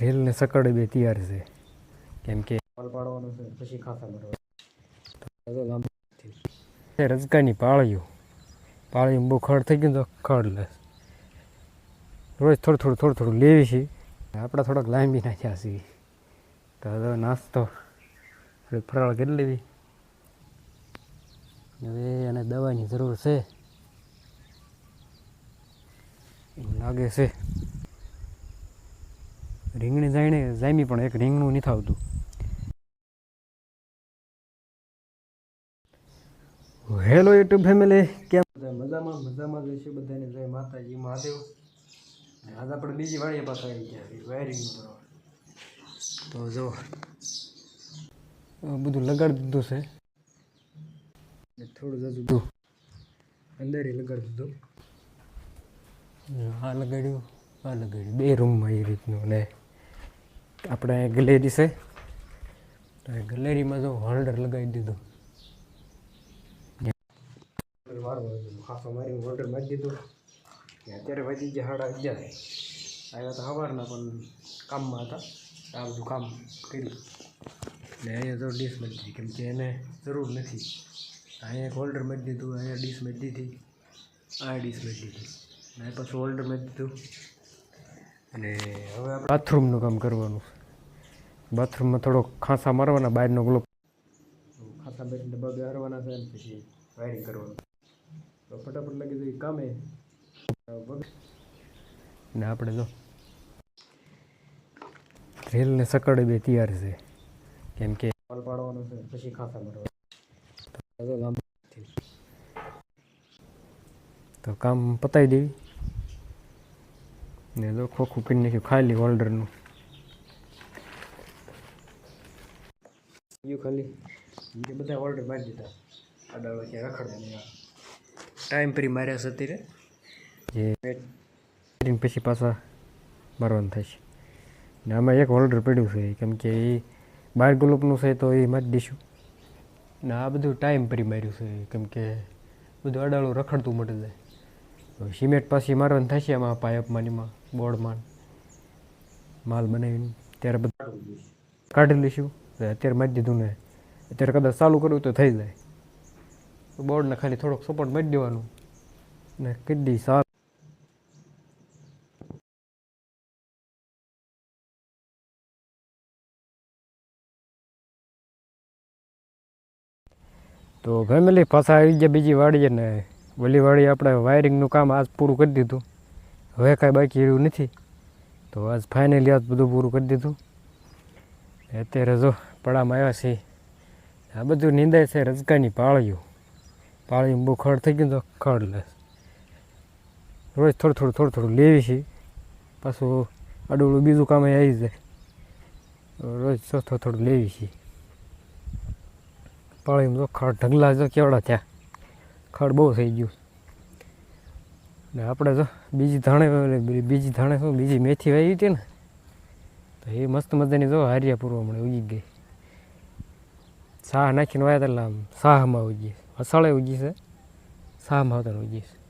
Rail ને સકડ બે તૈયાર છે. કેમ કે પાલ છે પછી ભરવા રજકાની પાળીઓ. પાળ્યું બહુ ખડ થઈ ગયું તો ખડ લે. રોજ થોડું થોડું થોડું થોડું લેવી છે. આપણે થોડોક લાંબી નાખ્યા છીએ તો હવે નાસ્તો ફરાળ કરી લેવી. હવે એને દવાની જરૂર છે. લાગે છે. રીંગણી જાણે જામી પણ એક રીંગણું નથી આવતું. હેલો યુટ્યુબ ફેમિલી કેમ બધા મજામાં મજામાં જ છે બધાને જય માતાજી મહાદેવ. આજ આપણે બીજી વાડીએ પાછા આવી ગયા વાયરિંગ કરવા. તો જો બધું લગાડી દીધું છે. થોડું જજુ દૂર અંદર લગાડી દીધું. આ લગાડ્યું આ લગાડ્યું. બે રૂમમાં એ રીતનું અને આપણે અહીંયા ગેલેરી છે. તો ગેલેરીમાં જો હોલ્ડર લગાવી દીધું. મારી હોલ્ડર મારી દીધું ને અત્યારે વાગી ગયા સાડા અગિયાર. આવ્યા તો સવારના પણ કામમાં હતા. આ બધું કામ કર્યું. ને અહીંયા તો ડીશ કેમ કે એને જરૂર નથી. અહીંયા એક હોલ્ડર મારી દીધું અહીંયા ડીશ મારી દીધી. આ ડીશ મારી દીધી. ને પાછું હોલ્ડર મારી દીધું. અને હવે આપણે બાથરૂમનું કામ કરવાનું બાથરૂમમાં થોડો ખાંસા મારવાના બહારનો ગ્લોબ ખાંસા બેઠીને ડબ્બા બેહારવાના છે પછી વાયરિંગ કરવાનું. તો ફટાફટ લાગી જાય કામે. બગ ને આપણે જો રેલ ને સકડ બે તૈયાર છે. કેમ કે પાલ પાડવાનો છે પછી ખાંસા ભરવા તો તો કામ પતાવી દેવી. ને જો ખોખું કરી નાખ્યું ખાલી હોલ્ડરનું યુ ખાલી એ બધા ઓર્ડર મારી દીધા. આડાળો કે રખડે ટાઈમ ફ્રી માર્યા છે અત્યારે. જે પછી પાછા મારવાનું થશે ને આમાં એક ઓર્ડર પડ્યું છે, કેમ કે એ બાર ગ્લોપનું છે તો એ મારી દઈશું. ને આ બધું ટાઈમ પરી માર્યું છે, કેમ કે બધું અડાળું રખડતું મટે જાય. સિમેન્ટ પાછી મારવાનું થશે આમાં પાયપમાનીમાં બોર્ડમાં. માલ બનાવીને ત્યારે બધું કાઢી લઈશું. અત્યારે મારી દીધું ને. અત્યારે કદાચ ચાલુ કરવું તો થઈ જાય. બોર્ડને ખાલી થોડોક સપોર્ટ મારી દેવાનું. ને દઈ સારું તો ફેમિલી પાછા આવી ગયા બીજી વાડીએ ને. ઓલી વાડી આપણે વાયરિંગનું કામ આજ પૂરું કરી દીધું. હવે કાંઈ બાકી રહ્યું નથી. તો આજ ફાઇનલી આજ બધું પૂરું કરી દીધું. અત્યારે જો પડામાં આવ્યા છે. આ બધું નીંદાય છે રજકાની પાળીઓ. પાળીઓ બહુ ખડ થઈ ગયું તો ખડ લે રોજ થોડું થોડું થોડું થોડું લેવી છે. પાછું અડોળું બીજું કામ આવી જાય. રોજ થોડું થોડું લેવી છે. પાળીમાં તો ખડ ઢગલા જો કેવડા થયા. ખડ બહુ થઈ ગયું. ને આપણે જો બીજી ધાણે બીજી ધાણે શું, બીજી મેથી વાવી હતી ને? તો એ મસ્ત મજાની જો હારિયા પૂર્વ મને ઉગી ગઈ. સાહ નાખીને વાયા એટલે આમ સાહમાં ઉગી અસાળે ઉગી છે. સાહમાં આવતા ઉગી છે.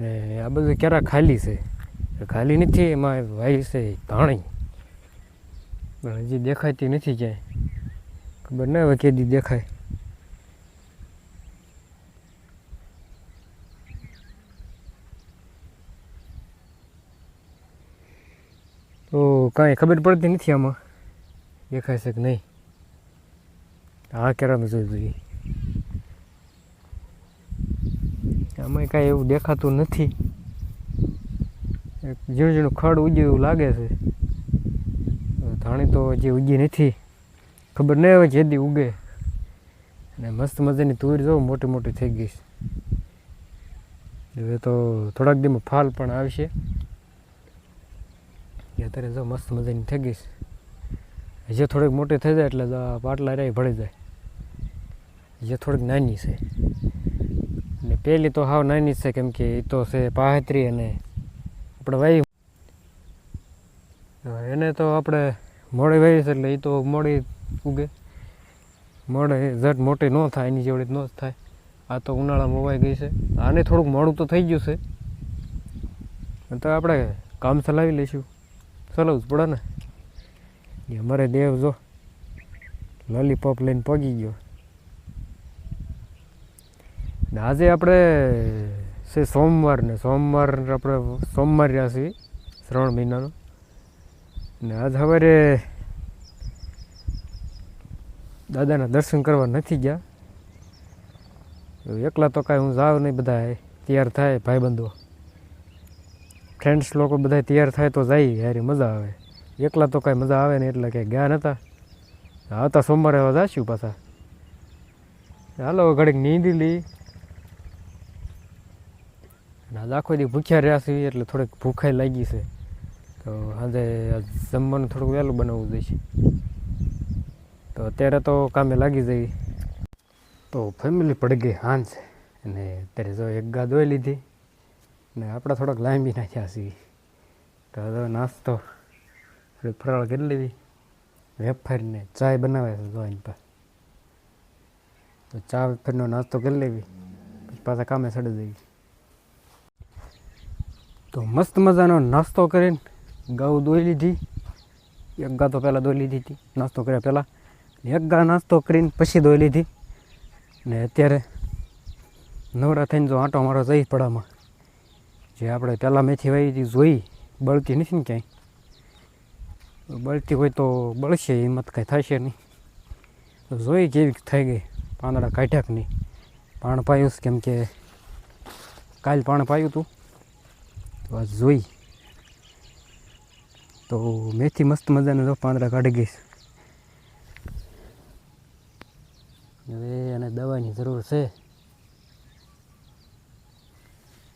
અને આ બધું ક્યારે ખાલી છે. ખાલી નથી, એમાં વાય છે ધાણી. પણ હજી દેખાતી નથી ક્યાંય. ખબર ના હવે કેદી દેખાય. તો કાંઈ ખબર પડતી નથી આમાં? દેખાય છે કે નહીં? આ કેરામાં જોઈ આમાં કાંઈ એવું દેખાતું નથી. એક ઝીણું ઝીણું ખડ ઉગ્યું એવું લાગે છે. ધાણી તો હજી ઉગી નથી. ખબર નહીં હવે જેદી ઉગે. અને મસ્ત મજાની તુર જો મોટી મોટી થઈ ગઈ છે. હવે તો થોડાક દીમાં ફાલ પણ આવશે. અત્યારે જો મસ્ત મજાની થઈ ગઈ છે. હજી થોડીક મોટી થઈ જાય એટલે પાટલા રહી ભળી જાય. હજી થોડીક નાની છે. અને પહેલી તો હાવ નાની છે, કેમ કે એ તો છે પાહત્રી અને આપણે વાવી એને તો આપણે મોડી વાવી છે એટલે એ તો મોડી ઉગે. મોડે ઝટ મોટી ન થાય, એની જેવડી ન જ થાય. આ તો ઉનાળામાં વવાઈ ગઈ છે. આને થોડુંક મોડું તો થઈ ગયું છે. તો આપણે કામ ચલાવી લઈશું. ચલાવવું જ પડે ને. અમારે દેવ જો. લોલીપોપ લઈને પગી ગયો. ને આજે આપણે છે સોમવાર ને સોમવાર આપણે સોમવાર રહ્યા છીએ, શ્રવણ મહિનાનો. ને આજ સવારે દાદાના દર્શન કરવા નથી ગયા. એકલા તો કાંઈ હું જાઉં નહીં બધા તૈયાર થાય ભાઈબંધો. ફ્રેન્ડ્સ લોકો બધા તૈયાર થાય તો જાય યાર મજા આવે. એકલા તો કાંઈ મજા આવે નહીં, એટલે કે ગયા નહોતા આવતા સોમવારે હવે જાશું પાછા. હાલો, ઘડીક નીંદી લઈ. અને આજ આખો દી ભૂખ્યા રહ્યા છીએ એટલે થોડીક ભૂખાઈ લાગી છે. તો આજ જમવાનું થોડુંક વહેલું બનાવવું જોઈશે. તો અત્યારે તો કામે લાગી જઈ તો ફેમિલી પડી ગઈ હાંજ અને અત્યારે જો એક ગા ધોઈ લીધી. ને આપણે થોડોક લાંબી નાખ્યા છીએ. તો હવે નાસ્તો થોડીક ફરાળ કરી લેવી. વેફરને ચાય બનાવે છે જો એની પર તો ચા વેફરનો નાસ્તો કરી લેવી. પછી પાછા કામે ચડી જઈએ. તો મસ્ત મજાનો નાસ્તો કરીને ગૌ દોઈ લીધી. એક ગા તો પહેલાં દોઈ લીધી હતી, નાસ્તો કર્યા પહેલાં. એક ગા નાસ્તો કરીને પછી દોઈ લીધી. ને અત્યારે નવરા થઈને જો આંટો મારો જઈ પડામાં. જે આપણે પહેલાં મેથી વાવી હતી, જોઈ, બળતી નથી ને ક્યાંય. બળતી હોય તો બળશે હિંમત કાંઈ થશે નહીં. તો જોઈ કેવી થઈ ગઈ પાંદડા કાઢ્યા કે નહીં. પાણ પાયું કેમ કે કાલ પાણ પાયું હતું. તો જોઈ. તો મેથી મસ્ત મજાના જો પાંદડા કાઢી ગઈશ હવે એને દવાની જરૂર છે.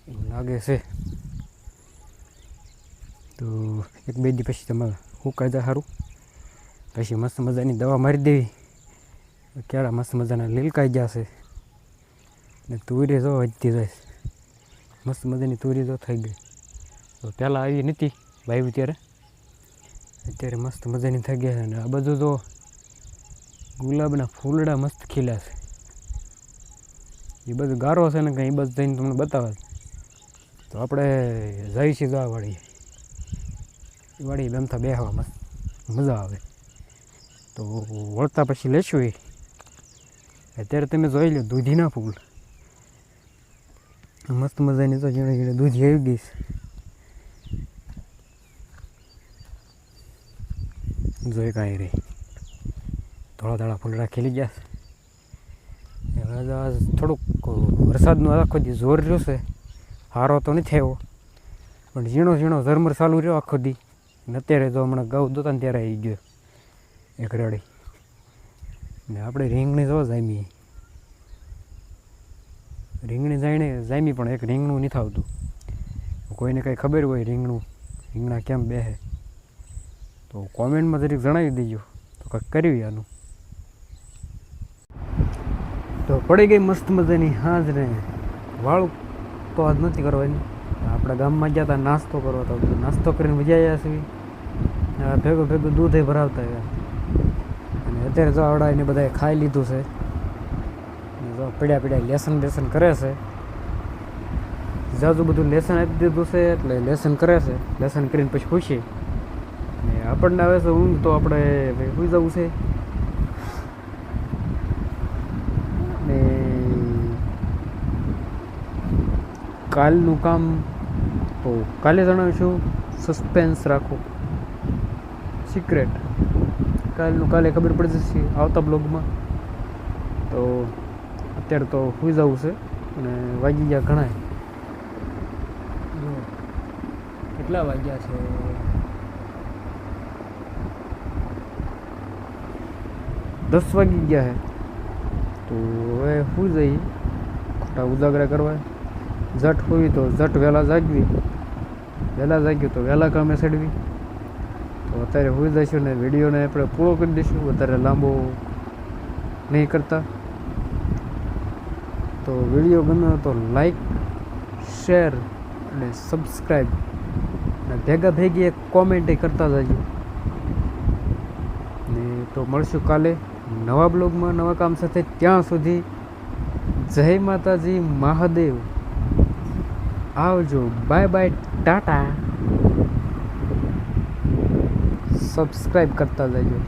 એવું લાગે છે. તો એક બે દી પછી તમારે હુકાઈ જાય સારું પછી મસ્ત મજાની દવા મારી દેવી. કેળા મસ્ત મજાના લીલકાઈ છે. ને તુરી જો વધતી જાય મસ્ત મજાની તુરી જો થઈ ગઈ. પહેલાં આવી નથી વાવી ત્યારે. અત્યારે મસ્ત મજાની થઈ ગયા છે અને આ બધું તો ગુલાબના ફૂલડા મસ્ત ખીલ્યા છે. એ બધું ગારો છે ને કંઈ એ બધું જઈને તમને બતાવે. તો આપણે જઈશું જવા વાળી વાળી બેમતા બેહવા મસ્ત મજા આવે. તો વળતા પછી લેશું એ. અત્યારે તમે જોઈ લો દૂધીના ફૂલ. મસ્ત મજાની તો ઝીણે ઝીણે દૂધી આવી ગઈ છે. જોઈ કાંઈ રહી. થોડા થોડા ફૂલડા ખીલી ગયા છે. થોડુંક વરસાદનું આખો દી જોર રહ્યો છે. હારો તો નથી આવ્યો. પણ ઝીણો ઝીણો ઝરમર ચાલુ રહ્યો આખો દી. ને અત્યારે તો હમણાં ગૌ દોતા ત્યારે આવી ગયો. એક રડી ને આપણે રીંગણી જો જામી રીંગણી જાણે જામી પણ એક રીંગણું નથી આવતું. કોઈને કંઈ ખબર હોય રીંગણું, રીંગણા કેમ બેહે? તો કોમેન્ટમાં જરીક જણાવી દેજો. તો કંઈક કરવી આનું. તો પડી ગઈ મસ્ત મજાની હાજ ને વાળું તો આજ નથી કરવાની. આપણા ગામમાં ગયા હતા નાસ્તો કરવા, તો નાસ્તો કરીને મજા આવ્યા છીએ ભેગું ભેગું દૂધે ભરાવતા ગયા અને અત્યારે જો આવડા એને બધાએ ખાઈ લીધું છે. જો પીડ્યા પીડ્યા લેસન બેસન કરે છે. જાજુ બધું લેસન આપી દીધું છે એટલે લેસન કરે છે. લેસન કરીને પછી ખુશી આપણને આવે છે ઊંઘ તો આપણે સુઈ જવું છે. ને કાલનું કામ, તો કાલે જણાવીશું સસ્પેન્સ રાખો. સિક્રેટ કાલનું કાલે ખબર પડી જશે આવતા બ્લોગમાં તો અત્યારે તો સુઈ જવું છે, અને વાગી ગયા ઘણા કેટલા વાગ્યા છે? દસ વાગી ગયા છે તો હવે શું જઈએ ખોટા ઉજાગરા કરવા. જટ હોવી તો જટ વહેલા જાગવી. વહેલા જાગ્યું તો વહેલા કામે ચડવી. તો અત્યારે હોઈ જઈશું ને વિડીયોને આપણે પૂરો કરી દઈશું. વધારે લાંબો નહીં કરતા. તો વીડિયો ગમે તો લાઈક શેર અને સબસ્ક્રાઈબ અને ભેગા ભેગી એક કોમેન્ટ કરતા જજો. ને તો મળશું કાલે. નવા બ્લોગમાં નવા કામ સાથે ત્યાં સુધી જય માતાજી, મહાદેવ. આવજો. Bye bye, Tata. સબસ્ક્રાઈબ કરતા જજો